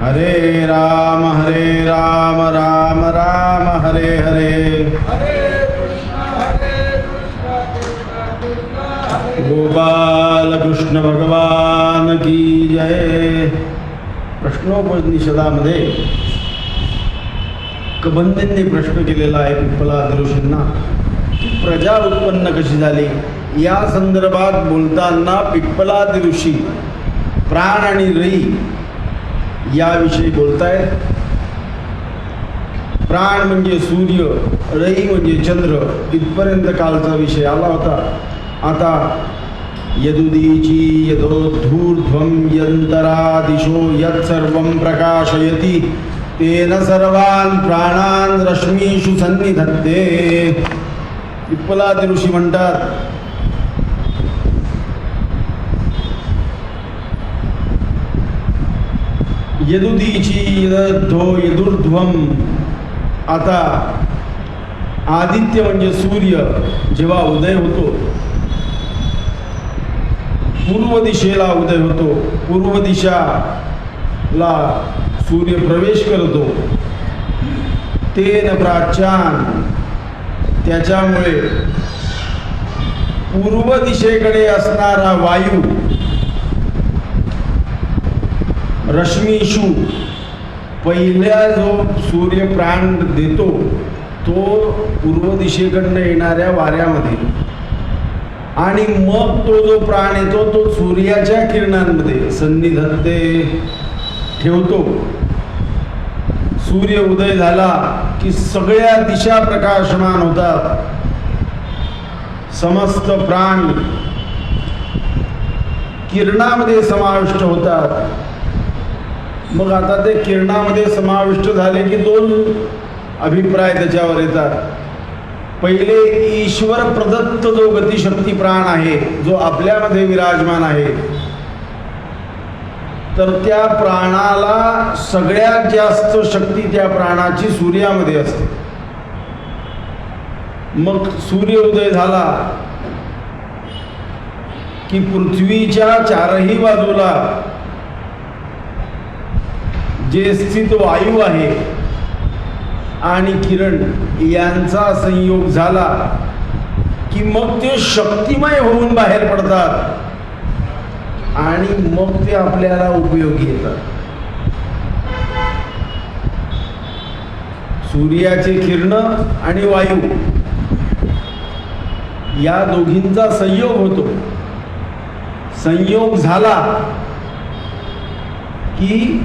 हरे राम हरे राम राम राम हरे हरे। गोपाल कृष्ण भगवान की जय। प्रश्नोपनिषदामध्ये कबंदींनी प्रश्न केलेला आहे पिप्पला ऋषींना की प्रजा उत्पन्न कशी झाली? या संदर्भात बोलताना पिप्पलाद ऋषी प्राण आणि रई याविषयी बोलतायत. प्राण म्हणजे सूर्य रई म्हणजे चंद्र. इथपर्यंत कालचा विषय आला होता. आता यदुदीची यदोद्धूर्ध्वं यंतरादिशो यत्सर्वं प्रकाशयति. तेन सर्वान् प्राणान् रश्मीषु सन्निधत्ते. पिप्पलादी ऋषी म्हणतात यदुदीची यदो यदुर्ध्वम आता आदित्य म्हणजे सूर्य जेव्हा उदय होतो पूर्व दिशेला उदय होतो पूर्व दिशाला सूर्य प्रवेश करतो. तेन प्राचान त्याच्यामुळे पूर्व दिशेकडे असणारा वायू रश्मीशू पहिल्या जो सूर्य प्राण देतो तो पूर्व दिशेकडनं येणाऱ्या वाऱ्यामध्ये. आणि मग तो जो प्राण येतो तो सूर्याच्या किरणांमध्ये सन्निधत्ते ठेवतो. सूर्य उदय झाला की सगळ्या दिशा प्रकाशमान होतात. समस्त प्राण किरणामध्ये समाविष्ट होतात. मग आता ते किरणामध्ये समाविष्ट झाले की दोन अभिप्राय त्याच्यावर येतात. पहिले ईश्वर प्रदत्त जो गतिशक्ती प्राण आहे जो आपल्यामध्ये विराजमान आहे तर त्या प्राणाला सगळ्यात जास्त शक्ती त्या प्राणाची सूर्यामध्ये असते. मग सूर्य उदय झाला की पृथ्वीच्या चारही बाजूला जे तो वायू आहे आणि किरण यांचा संयोग झाला की मग ते शक्तिमय होऊन बाहेर पडतात आणि मग ते आपल्याला उपयोगी येतात. सूर्याचे किरण आणि वायू या दोघींचा संयोग होतो. संयोग झाला की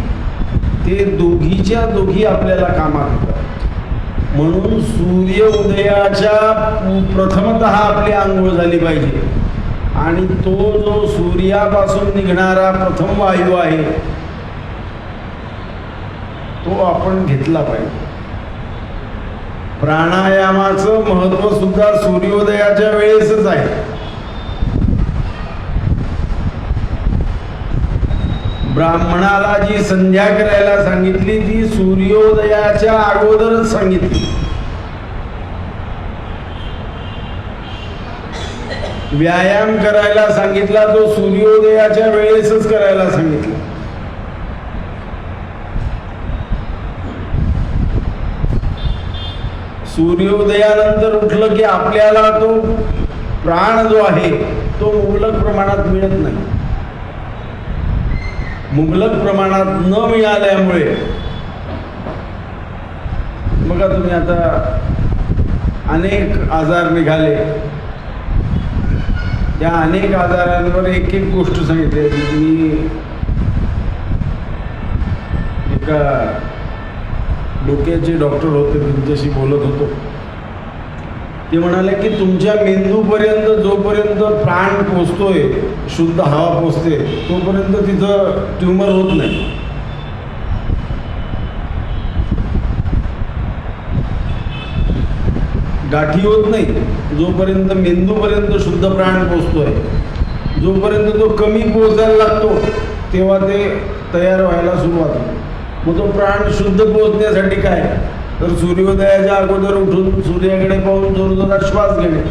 ते दोघीच्या दोघी आपल्याला कामात येतात म्हणून सूर्य उदयाच्या प्रथमत आपली आंघोळ झाली पाहिजे. आणि तो जो सूर्यापासून निघणारा प्रथम वायू आहे तो आपण घेतला पाहिजे. प्राणायामाचं महत्त्व सुद्धा सूर्योदयाच्या वेळेसच आहे. ब्राह्मणाला जी संध्या करायला सांगितली ती सूर्योदयाच्या अगोदरच सांगितली. व्यायाम करायला सांगितला तो सूर्योदयाच्या वेळेसच करायला सांगितला. सूर्योदयानंतर उठलं की आपल्याला तो प्राण जो आहे तो मुबलक प्रमाणात मिळत नाही. मुबलक प्रमाणात न मिळाल्यामुळे. बघा तुम्ही आता अनेक आजार निघाले. त्या अनेक आजारांवर एक एक गोष्ट सांगितली. मी एका डोक्याचे डॉक्टर होते त्यांच्याशी बोलत होतो. ते म्हणाले की तुमच्या मेंदूपर्यंत जोपर्यंत प्राण पोचतोय शुद्ध हवा पोचते तोपर्यंत तिथं ट्युमर होत नाही. गाठी होत नाही. जोपर्यंत मेंदूपर्यंत शुद्ध प्राण पोचतोय जोपर्यंत तो कमी पोचायला लागतो तेव्हा ते तयार व्हायला सुरुवात मग तो प्राण शुद्ध पोचण्यासाठी काय? तर सूर्योदयाच्या अगोदर उठून सूर्याकडे पाहून जोरजोरात श्वास घेणे.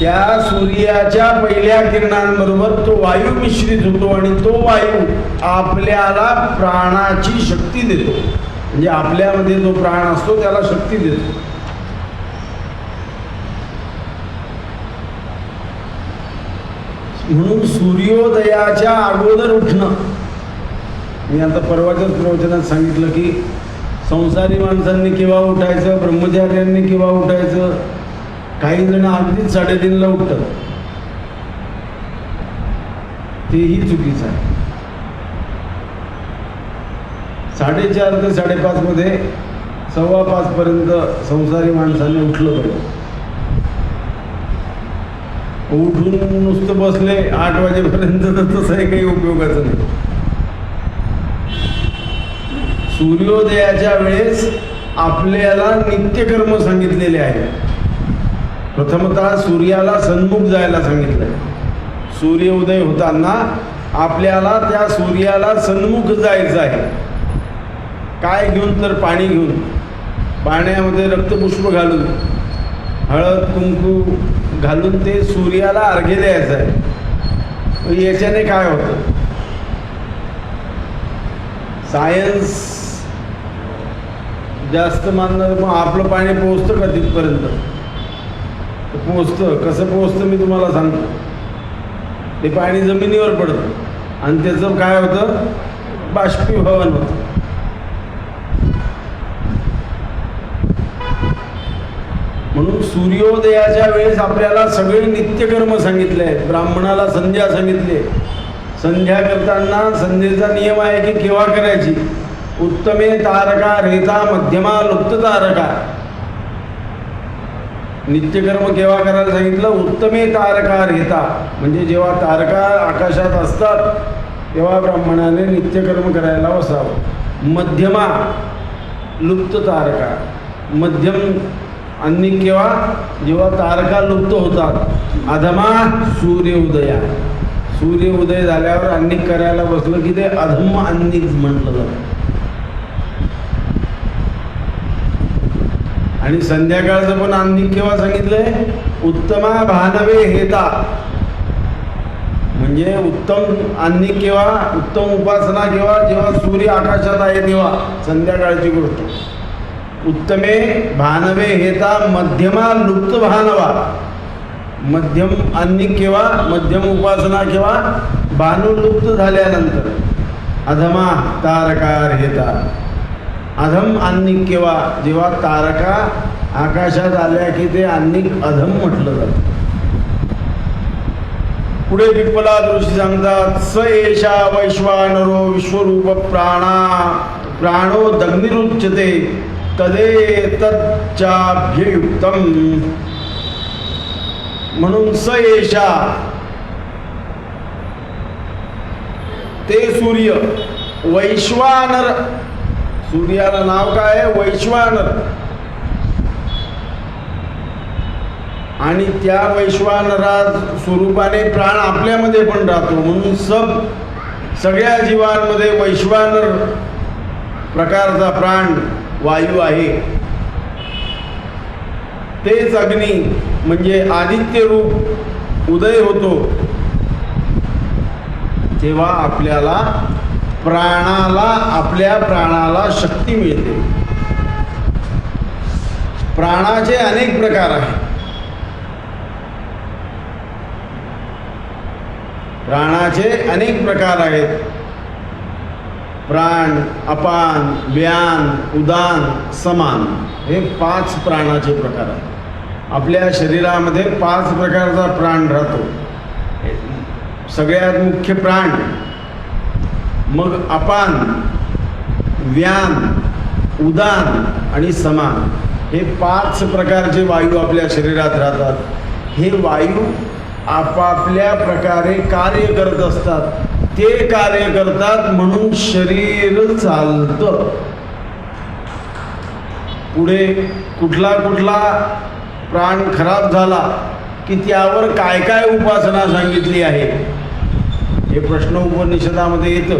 त्या सूर्याच्या पहिल्या किरणांबरोबर तो वायू मिश्रित होतो आणि तो वायू आपल्याला प्राणाची शक्ती देतो. म्हणजे आपल्यामध्ये जो प्राण असतो त्याला शक्ती देतो. म्हणून सूर्योदयाच्या अगोदर उठणं मी आता परवाच्याच प्रवचनात सांगितलं की संसारी माणसांनी केव्हा उठायचं ब्रह्मचार्यांनी केव्हा उठायचं काही जण अगदीच साडेतीनला उठतात. तेही चुकीचं आहे. साडेचार ते साडेपाचमध्ये सव्वा पाचपर्यंत संसारी माणसाने उठलं पाहिजे. उठून नुसतं बसले आठ वाजेपर्यंत तर तसंही काही उपयोगाचं नाही. सूर्योदयाच्या वेळेस आपल्याला नित्यकर्म सांगितलेले आहे प्रथमतः सूर्याला सन्मुख जायला सांगितलं सूर्योदय होताना आपल्याला त्या सूर्याला सन्मुख जायचं आहे. काय घेऊन तर पाणी घेऊन पाण्यामध्ये रक्तपुष्प घालून हळद कुंकू घालून ते सूर्याला अर्घ्य द्यायचं आहे. याच्याने काय होतं? सायन्स जास्त मानणार मग आपलं पाणी पोचतं का तिथपर्यंत? पोचतं कसं पोचतं मी तुम्हाला सांगतो. ते पाणी जमिनीवर पडतं. आणि त्याचं काय होतं? बाष्पीभवन होतं. म्हणून सूर्योदयाच्या वेळेस आपल्याला सगळे नित्यकर्म सांगितले आहेत. ब्राह्मणाला संध्या सांगितले संध्या करताना संध्येचा नियम आहे की केव्हा करायची? उत्तमे तारका रेता मध्यमा लुप्त तारका. नित्यकर्म केव्हा करायला सांगितलं? उत्तमे तारका रेता म्हणजे जेव्हा तारका आकाशात असतात तेव्हा ब्राह्मणाने नित्यकर्म करायला बसावं. मध्यमा लुप्त तारका. मध्यम आणि केव्हा? जेव्हा तारका लुप्त होतात. अधमा सूर्योदया. सूर्योदय झाल्यावर अन्निक करायला बसलं की ते अधम अन्निक म्हटलं जातं. आणि संध्याकाळचं पण अन्निक केव्हा सांगितलंय? उत्तमा भानवे हेता. म्हणजे उत्तम आणि केव्हा उत्तम उपासना केव्हा जेव्हा सूर्य आकाशात आहे तेव्हा संध्याकाळची गोष्ट. उत्तमे भानवे हेता मध्यमा लुप्त भानवा. मध्यम अन्निक केव्हा मध्यम उपासना केव्हा भानुलुप्त झाल्यानंतर. अधमा तारकार हेता. अधम अन्निक केव्हा जेव्हा तारका आकाशात आल्या की ते अन्निक अधम म्हटलं जातं. पुढे पिप्पला ऋषी सांगतात स एषा वैश्वानरो विश्वरूप प्राणा प्राणो दग्निरुच्यते तदे तच्चाभ्ययुक्तम म्हणून स एषा ते सूर्य वैश्वानर सूर्याला नाव काय आहे? वैश्वानर. आणि त्या वैश्वानरा स्वरूपाने प्राण आपल्यामध्ये पण राहतो. म्हणून सब सगळ्या जीवांमध्ये वैश्वानर प्रकारचा प्राण वायू आहे. तेच अग्नी म्हणजे आदित्य रूप उदय होतो. तेव्हा आपल्याला प्राणाला आपल्या प्राणाला शक्ती मिळते. प्राणाचे अनेक प्रकार आहेत. प्राणाचे अनेक प्रकार आहेत. प्राण अपान व्यान उदान समान हे पाच प्राणाचे प्रकार आहेत. आपल्या शरीरामध्ये पाच प्रकारचा प्राण राहतो. सगळ्यात मुख्य प्राण मग अपान व्यान उदान आणि समान हे पाच प्रकारचे वायू आपल्या शरीरात राहतात. हे वायू आपापल्या प्रकारे कार्य करत असतात. ते कार्य करतात म्हणून शरीर चालतं. पुढे कुठला कुठला प्राण खराब झाला की त्यावर काय काय उपासना सांगितली आहे? हे प्रश्न उपनिषदामध्ये येतं.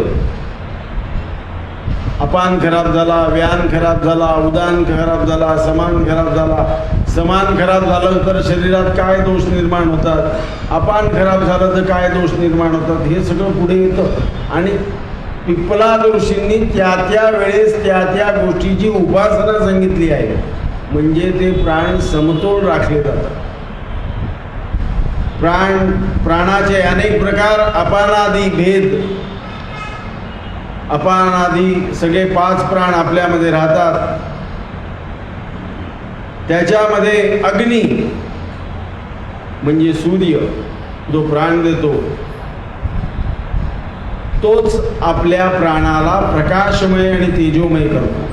अपान खराब झाला व्यान खराब झाला उदान खराब झाला समान खराब झाला. समान खराब झालं तर शरीरात काय दोष निर्माण होतात? अपान खराब झालं तर काय दोष निर्माण होतात? हे सगळं पुढे येतं. आणि पिप्पलाद ऋषींनी त्या त्या वेळेस त्या त्या गोष्टीची उपासना सांगितली आहे. म्हणजे ते प्राण समतोल राखले जातात. प्राण प्राणाचे अनेक प्रकार अपानादी भेद. अपानादी सगळे पाच प्राण आपल्यामध्ये राहतात. त्याच्यामध्ये अग्नी म्हणजे सूर्य जो प्राण देतो तोच आपल्या प्राणाला प्रकाशमय आणि तेजोमय करतो.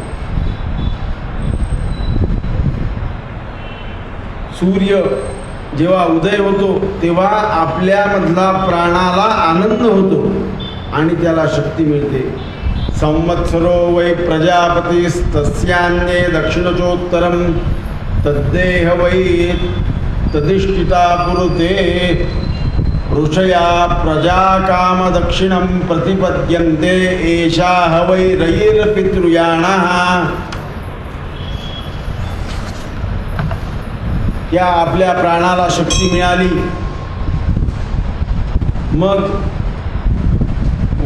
सूर्य जेव्हा उदय होतो तेव्हा आपल्यामधला प्राणाला आनंद होतो आणि त्याला शक्ती मिळते. संवत्सरो वै प्रजापतीस्तस्यान्ये दक्षिणचोत्तरं तद्देह वै तदिष्ठिता पुरुते। ऋषया प्रजाकामदक्षिणं प्रतिपद्यन्ते एषा वै रयिर्पितृयाणः त्या आपल्या प्राणाला शक्ती मिळाली. मग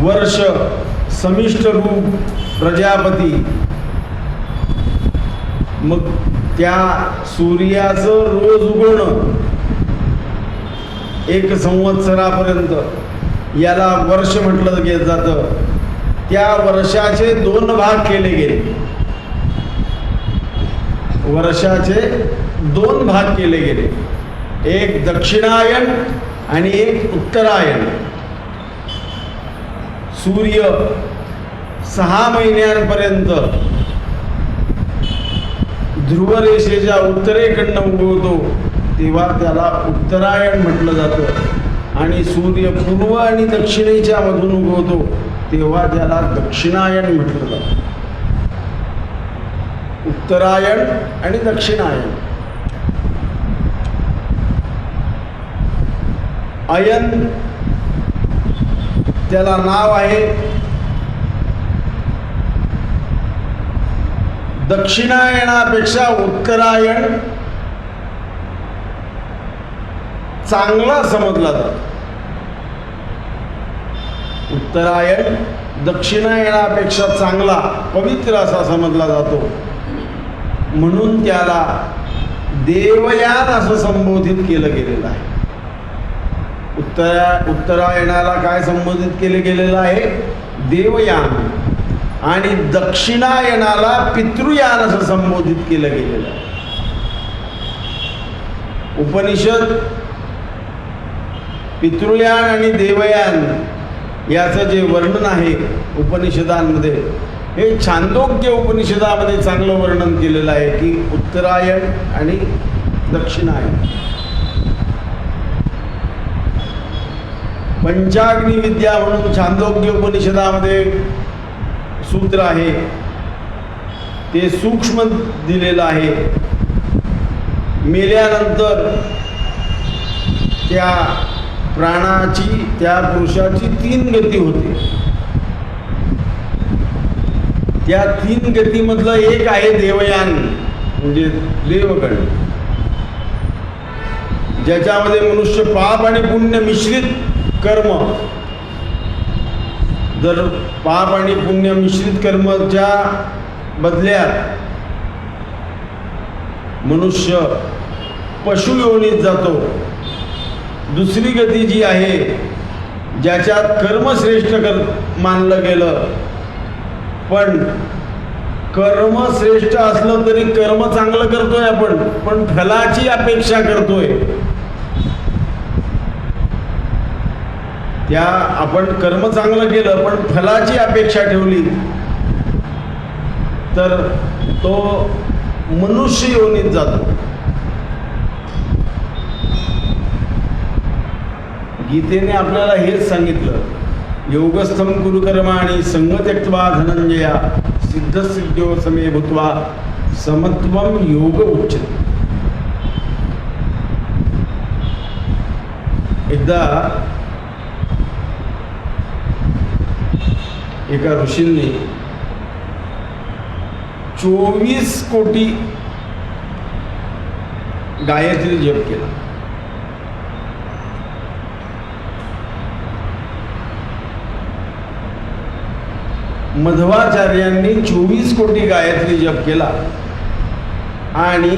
वर्ष समिष्ट रूप प्रजापती. मग त्या सूर्याचं रोज उगवणं. एक संवत्सरापर्यंत. याला वर्ष म्हटलं गेलं जातं. त्या वर्षाचे दोन भाग केले गेले. वर्षाचे दोन भाग केले गेले. एक दक्षिणायन आणि एक उत्तरायण सूर्य सहा महिन्यांपर्यंत ध्रुवरेषेच्या उत्तरेकडनं उगवतो तेव्हा त्याला उत्तरायण म्हटलं जातं. आणि सूर्य पूर्व आणि दक्षिणेच्या मधून उगवतो तेव्हा त्याला दक्षिणायन म्हटलं जातं. उत्तरायण आणि दक्षिणायन. अयन त्याला नाव आहे दक्षिणायणापेक्षा उत्तरायण. चांगला समजला जातो. उत्तरायण दक्षिणायणापेक्षा चांगला पवित्र असा समजला जातो. म्हणून त्याला देवयान असं संबोधित केलं गेलेलं आहे. उत्तरा उत्तरायणाला काय संबोधित केलं गेलेलं आहे? देवयान. आणि दक्षिणायनाला पितृयान असं संबोधित केलं गेलेलं आहे. उपनिषद पितृयान आणि देवयान याचं जे वर्णन आहे उपनिषदांमध्ये हे छांदोग्य उपनिषदामध्ये चांगलं वर्णन केलेलं आहे की उत्तरायण आणि दक्षिणायन पंचाग्नी विद्या म्हणून छांदोग्य उपनिषदामध्ये सूत्र आहे. ते सूक्ष्म दिलेलं आहे. मेल्यानंतर त्या प्राणाची त्या पुरुषाची तीन गती होते. त्या तीन गतीमधलं एक आहे देवयान म्हणजे देवगण. ज्याच्यामध्ये मनुष्य पाप आणि पुण्य मिश्रित कर्म. जर पाप आणि पुण्य मिश्रित कर्मच्या बदल्यात मनुष्य पशुयोनीत जातो दुसरी गती जी आहे ज्याच्यात कर्मश्रेष्ठ कर मानलं गेलं पण कर्म श्रेष्ठ असलं तरी कर्म चांगलं करतोय आपण पण फलाची अपेक्षा करतोय. त्या आपण कर्म चांगलं केलं पण फलाची अपेक्षा ठेवली. तर तो मनुष्य योनीत जातो. गीतेने आपल्याला हेच सांगितलं योगस्थम कुरुकर्मा आणि संगत्यक्त्वा धनंजया सिद्ध सिद्धो समे भूत्वा समत्वम योग उच्चते एकदा एका ऋषींनी चोवीस कोटी गायत्री जप केला. मध्वाचार्यांनी चोवीस कोटी गायत्री जप केला. आणि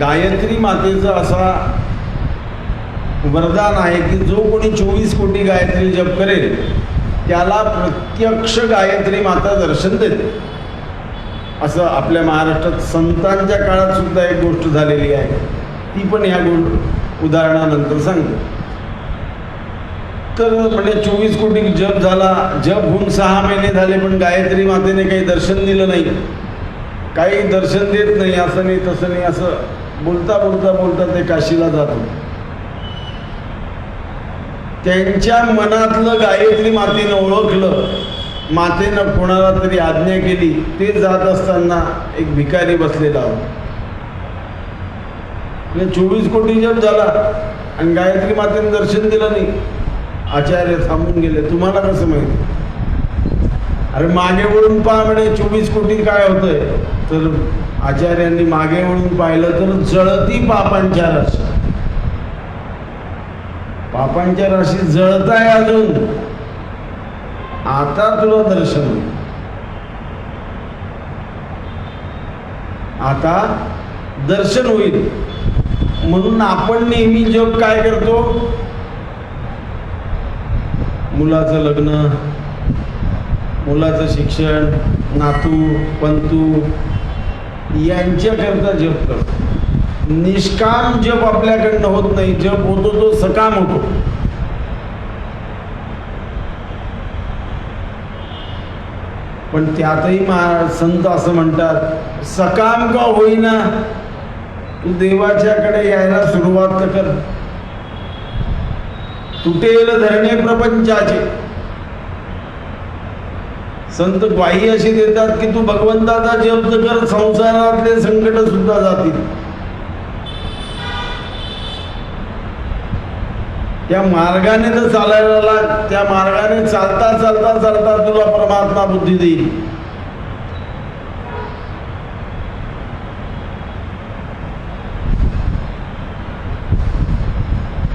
गायत्री मातेचा असा वरदान आहे की जो कोणी चोवीस कोटी गायत्री जप करेल त्याला प्रत्यक्ष गायत्री माता दर्शन देते. असं आपल्या महाराष्ट्रात संतांच्या काळात सुद्धा एक गोष्ट झालेली आहे. ती पण ह्या गोष्ट उदाहरणानंतर सांगतो. तर म्हणजे चोवीस कोटी जप झाला जप होऊन सहा महिने झाले पण गायत्री मातेने काही दर्शन दिलं नाही. काही दर्शन देत नाही असं नाही तसं नाही असं बोलता बोलता बोलता ते काशीला जात. होते त्यांच्या मनातलं गायत्री मातेनं ओळखलं. मातेनं कोणाला तरी आज्ञा केली ते जात असताना एक भिकारी बसलेला होता. म्हणजे चोवीस कोटी जप झाला आणि गायत्री मातेने दर्शन दिलं नाही. आचार्य थांबून गेले. तुम्हाला कसं माहिती? अरे मागे वळून पहा म्हणे चोवीस कोटी काय होतंय? तर आचार्यांनी मागे वळून पाहिलं तर जळती पापांच्या राशी पापांच्या राशी जळताय अजून. आता तुला दर्शन होईल. आता दर्शन होईल. म्हणून आपण नेहमी जग काय करतो? मुलाचं लग्न मुलाचं शिक्षण नातू पंतू यांच्याकरता जप करतो. निष्काम जप आपल्याकडनं होत नाही जप होतो तो सकाम होतो. पण त्यातही महाराज संत असं म्हणतात सकाम का होईना? तू देवाच्याकडे यायला सुरुवात कर. तुटेल धरणे प्रपंचाचे. संत ग्वाही अशी देतात की तू भगवंताचा जप कर संसारातले संकट सुद्धा जातील. त्या मार्गाने तर चालायला लाग त्या मार्गाने चालता चालता चालता तुला परमात्मा बुद्धी देईल.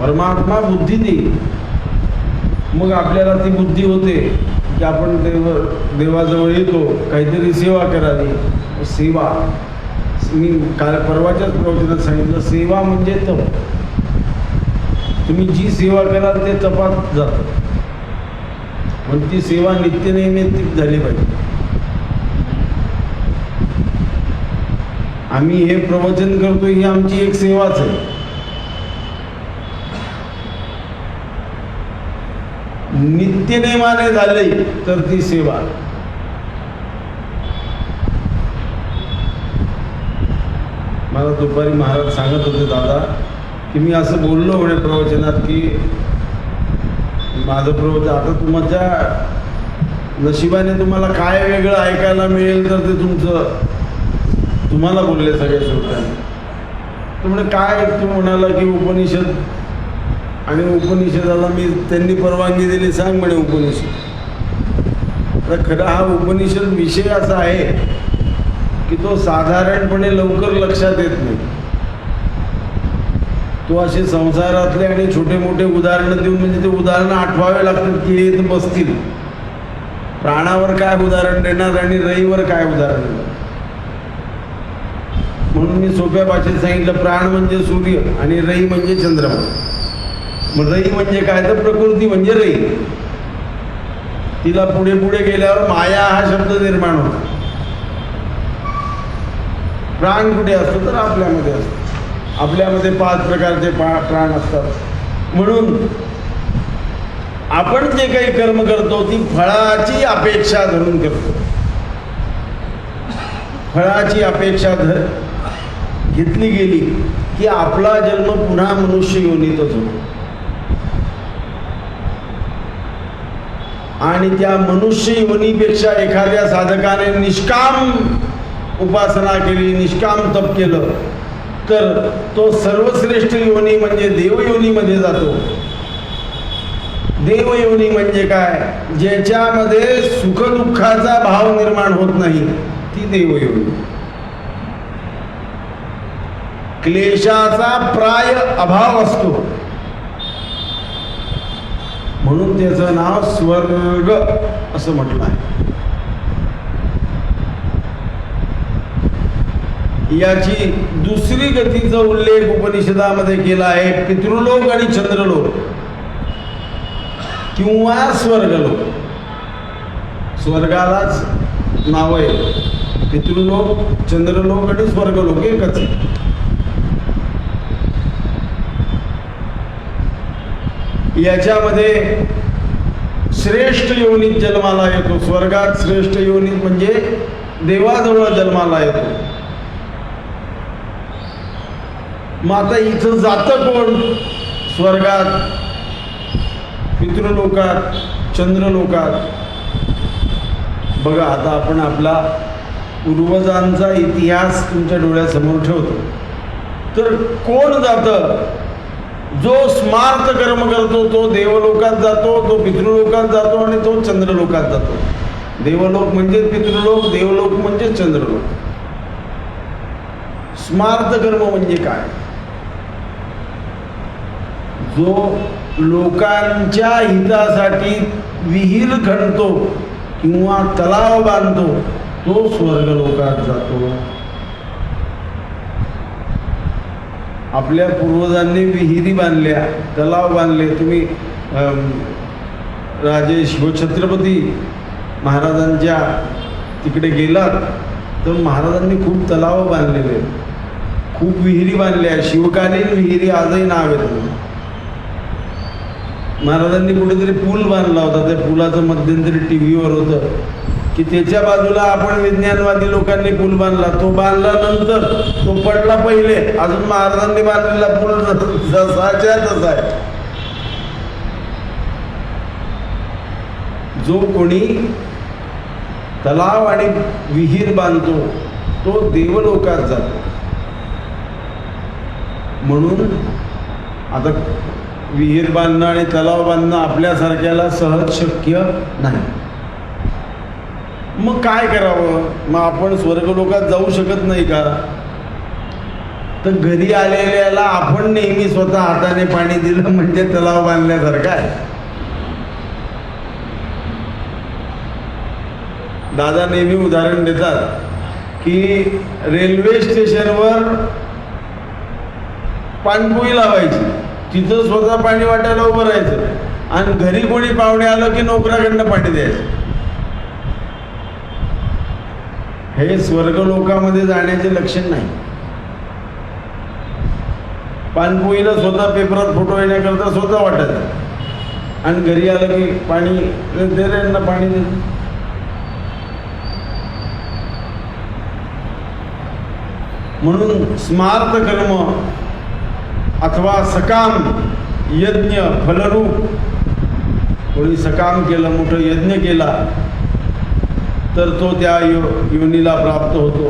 परमात्मा बुद्धी देईल. मग आपल्याला ती बुद्धी होते की आपण देव देवाजवळ येतो काहीतरी सेवा करावी. सेवा. मी काल परवाच्याच प्रवचनात सांगितलं सेवा म्हणजे तप. तुम्ही जी सेवा कराल ते तपात जातं. पण ती सेवा नित्य नैमित्तिक झाली पाहिजे. आम्ही हे प्रवचन करतो ही आमची एक सेवाच आहे. नित्यनेमाने झाले तर ती सेवा. मला दुपारी महाराज सांगत होते दादा की मी असं बोललो म्हणे प्रवचनात की माझं प्रवचन आता तुमच्या नशिबाने तुम्हाला काय वेगळं ऐकायला मिळेल तर ते तुमचं तुम्हाला बोलले सगळ्या श्रोत्यांनी. तर म्हणे काय तू म्हणाला की उपनिषद आणि उपनिषदाला मी त्यांनी परवानगी दिली सांग म्हणे उपनिषद. तर खरं हा उपनिषद विषय असा आहे की तो साधारणपणे लवकर लक्षात येत नाही. तो असे संसारातले आणि छोटे मोठे उदाहरणं देऊन म्हणजे ते उदाहरणं आठवावे लागतात की येत बसतील. प्राणावर काय उदाहरण देणार आणि रईवर काय उदाहरण देणार? म्हणून मी सोप्या भाषेत सांगितलं प्राण म्हणजे सूर्य आणि रई म्हणजे चंद्रमा. मग रई म्हणजे काय? तर प्रकृती म्हणजे रई. तिला पुढे पुढे गेल्यावर माया हा शब्द निर्माण होतो. प्राण कुठे असतो? तर आपल्यामध्ये असतो. आपल्यामध्ये पाच प्रकारचे पा प्राण असतात. म्हणून आपण जे काही कर्म करतो ती फळाची अपेक्षा धरून करतो. फळाची अपेक्षा धर घेतली गेली की आपला जन्म पुन्हा मनुष्य योनीतच होतो आणि त्या मनुष्य योनीपेक्षा एखाद्या साधकाने निष्काम उपासना केली निष्काम तप केलं तर तो सर्वश्रेष्ठ योनी म्हणजे देवयोनीमध्ये जातो. देवयोनी म्हणजे काय? ज्याच्यामध्ये सुखदुःखाचा भाव निर्माण होत नाही ती देवयोनी. क्लेशाचा प्राय अभाव असतो. म्हणून त्याचं नाव स्वर्ग असं म्हटलं आहे. याची दुसरी गतीचा उल्लेख उपनिषदामध्ये केला आहे पितृलोक आणि चंद्रलोक. किंवा स्वर्गलोक. स्वर्गालाच नाव आहे पितृलोक चंद्रलोक आणि स्वर्गलोक एकच याच्यामध्ये श्रेष्ठ योनीत जन्माला येतो. स्वर्गात श्रेष्ठ योनीत म्हणजे देवाजवळ जन्माला येतो. मग आता इथं जातं कोण? स्वर्गात पितृलोकात चंद्रलोकात. बघा आता आपण आपला पूर्वजांचा इतिहास तुमच्या डोळ्यासमोर ठेवतो. तर कोण जातं? जो स्मार्त कर्म करतो तो देवलोकात जातो तो पितृलोकात जातो आणि तो चंद्रलोकात जातो. देवलोक म्हणजे पितृलोक देवलोक म्हणजे चंद्रलोक. स्मार्त कर्म म्हणजे काय? जो लोकांच्या हितासाठी विहीर खणतो किंवा तलाव बांधतो तो स्वर्गलोकात जातो. आपल्या पूर्वजांनी विहिरी बांधल्या तलाव बांधले. तुम्ही राजे शिवछत्रपती महाराजांच्या तिकडे गेलात तर महाराजांनी खूप तलाव बांधलेले. खूप विहिरी बांधल्या. शिवकालीन विहिरी आजही नाव येतं महाराजांनी कुठेतरी पूल बांधला होता. त्या पुलाचं मध्यंतरी टी व्हीवर होतं. की त्याच्या बाजूला आपण विज्ञानवादी लोकांनी पूल बांधला. तो बांधल्यानंतर तो पडला पहिले. अजून महाराजांनी बांधलेला पूल जसाच्या तसा आहे. जो कोणी तलाव आणि विहीर बांधतो तो देवलोकात जातो. म्हणून आता विहीर बांधणं आणि तलाव बांधणं आपल्यासारख्याला सहज शक्य नाही. मग काय करावं? मग आपण स्वर्गलोकात जाऊ शकत नाही का? तर घरी आलेल्याला आपण नेहमी स्वतः हाताने पाणी दिलं म्हणजे तलाव बांधल्यासारखं आहे. दादा नेहमी उदाहरण देतात की रेल्वे स्टेशनवर पाणपोई लावायची. तिथं स्वतः पाणी वाटायला उभं राहायचं. आणि घरी कोणी पाहुणे आलं की नोकराकडनं पाणी द्यायचं. हे स्वर्गलोकामध्ये जाण्याचे लक्षण नाही. पाणपोईला स्वतः पेपरात फोटो येण्याकरता स्वतः वाटायचं आणि घरी आलं की पाणी दे यांना पाणी दे. म्हणून स्मार्त कर्म अथवा सकाम यज्ञ फलरूप. कोणी सकाम केलं मोठं यज्ञ केला तर तो त्या यो योनीला प्राप्त होतो.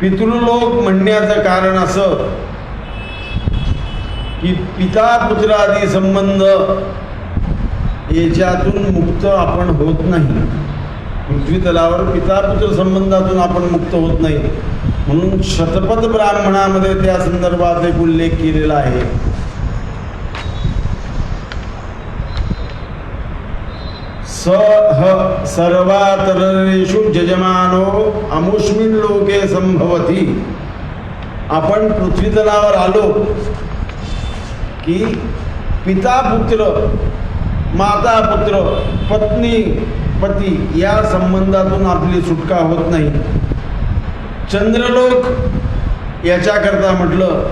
पितृलोक म्हणण्याचं कारण असं की पिता पुत्रादी संबंध याच्यातून मुक्त आपण होत नाही. पृथ्वी तलावर पिता पुत्र संबंधातून आपण मुक्त होत नाही. म्हणून शतपथ ब्राह्मणामध्ये त्या संदर्भात एक उल्लेख केलेला आहे. स ह सर्वातरेषु जजमानो अमुष्मिन लोके संभवती. आपण पृथ्वीतलावर आलो की पिता पुत्र माता पुत्र पत्नी पती या संबंधातून आपली सुटका होत नाही. चंद्रलोक याच्याकरता म्हटलं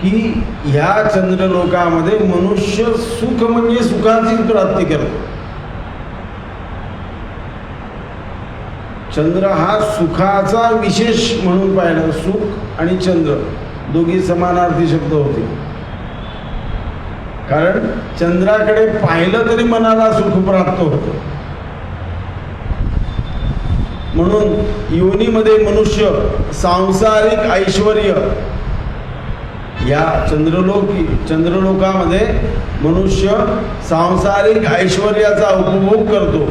की ह्या चंद्रलोकामध्ये मनुष्य सुख म्हणजे सुखाची प्राप्ती करतो. चंद्र हा सुखाचा विशेष म्हणून पाहिला सुख आणि चंद्र दोघी समानार्थी शब्द होते. कारण चंद्राकडे पाहिलं तरी मनाला सुख प्राप्त होतं. म्हणून योनीमध्ये मनुष्य सांसारिक ऐश्वर या चंद्रलोकी चंद्रलोकामध्ये मनुष्य सांसारिक ऐश्वर्याचा उपभोग करतो.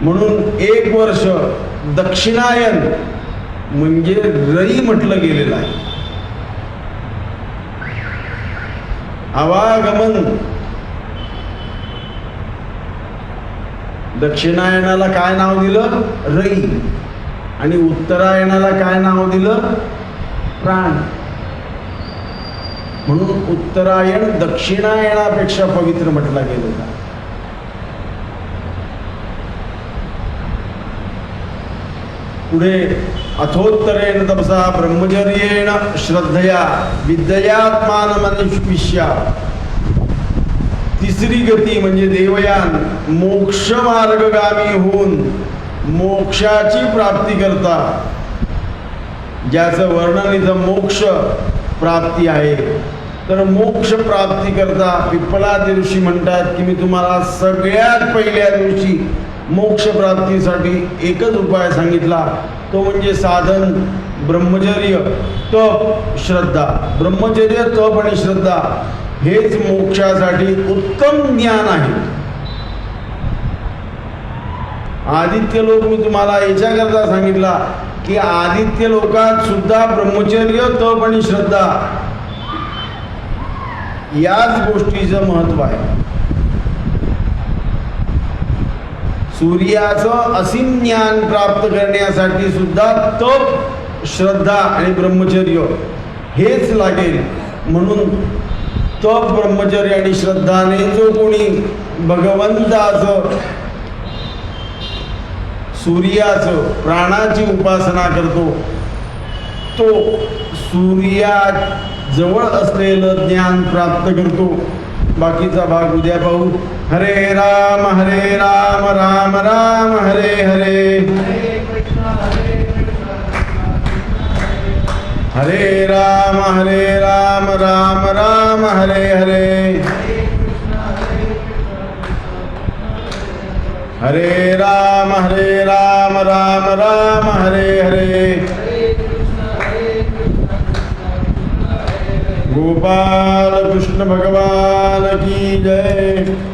म्हणून एक वर्ष दक्षिणायन म्हणजे रई म्हटलं गेलेलं आहे. आवागमन दक्षिणायनाला काय नाव दिलं? रई. आणि उत्तरायणाला काय नाव दिलं? प्राण. म्हणून उत्तरायण दक्षिणायणापेक्षा पवित्र म्हटला गेलेला पुढे अथोत्तरेण तपसा ब्रह्मचर्येण श्रद्धया विद्यात्मानमनुष्विष्या तिसरी गती म्हणजे देवयान मोक्ष मार्गगामी होऊन मोक्षाची प्राप्ती करता. ज्याचं वर्णन इथं मोक्ष प्राप्ती आहे. तर मोक्ष प्राप्ती करता पिप्पलादी ऋषी म्हणतात की मी तुम्हाला सगळ्यात पहिल्या दिवशी मोक्ष प्राप्तीसाठी एकच उपाय सांगितला. तो म्हणजे साधन ब्रह्मचर्य तप श्रद्धा. ब्रह्मचर्य तप आणि श्रद्धा. हेच मोक्षासाठी उत्तम ज्ञान आहे. आदित्य लोक मी तुम्हाला याच्याकरता सांगितला की आदित्य लोकात सुद्धा ब्रह्मचर्य तप आणि श्रद्धा याच गोष्टीचं महत्त्व आहे. सूर्याचं असीम ज्ञान प्राप्त करण्यासाठी सुद्धा तप श्रद्धा आणि ब्रह्मचर्य हेच लागेल. म्हणून तो ब्रह्मचर्य आणि श्रद्धाने जो कोणी भगवंताचं सूर्याचं प्राणाची उपासना करतो तो सूर्या जवळ असलेलं ज्ञान प्राप्त करतो. बाकीचा भाग उद्या पाहू. हरे राम हरे राम राम राम हरे हरे. हरे राम हरे राम राम राम हरे हरे। हरे राम हरे राम राम राम हरे हरे। गोपाल कृष्ण भगवान की जय।